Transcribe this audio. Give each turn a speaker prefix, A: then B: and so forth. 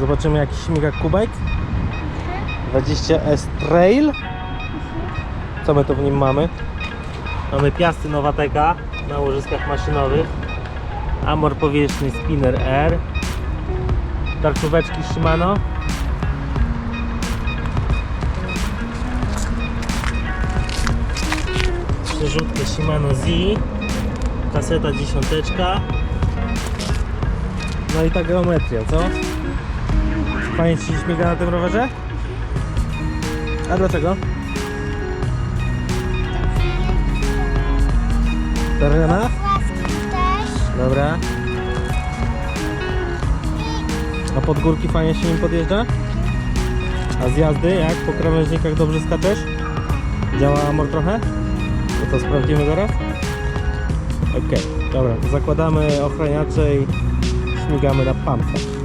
A: Zobaczymy jaki śmiga kubek. 20S Trail. Co my tu w nim mamy? Mamy piasty Nowateka na łożyskach maszynowych. Amor powietrzny Spinner R. Tarczóweczki Shimano. Przerzutkę Shimano Z. Kaseta dziesiąteczka. No i ta geometria, co? Fajnie Ci się śmiga na tym rowerze? A dlaczego?
B: Też.
A: Dobra. A pod górki fajnie się nim podjeżdża? A z jazdy jak? Po krawężnikach dobrze skaczesz? Działa amor trochę? No to sprawdzimy zaraz? Okej, dobra, zakładamy ochraniacze i śmigamy na pampę.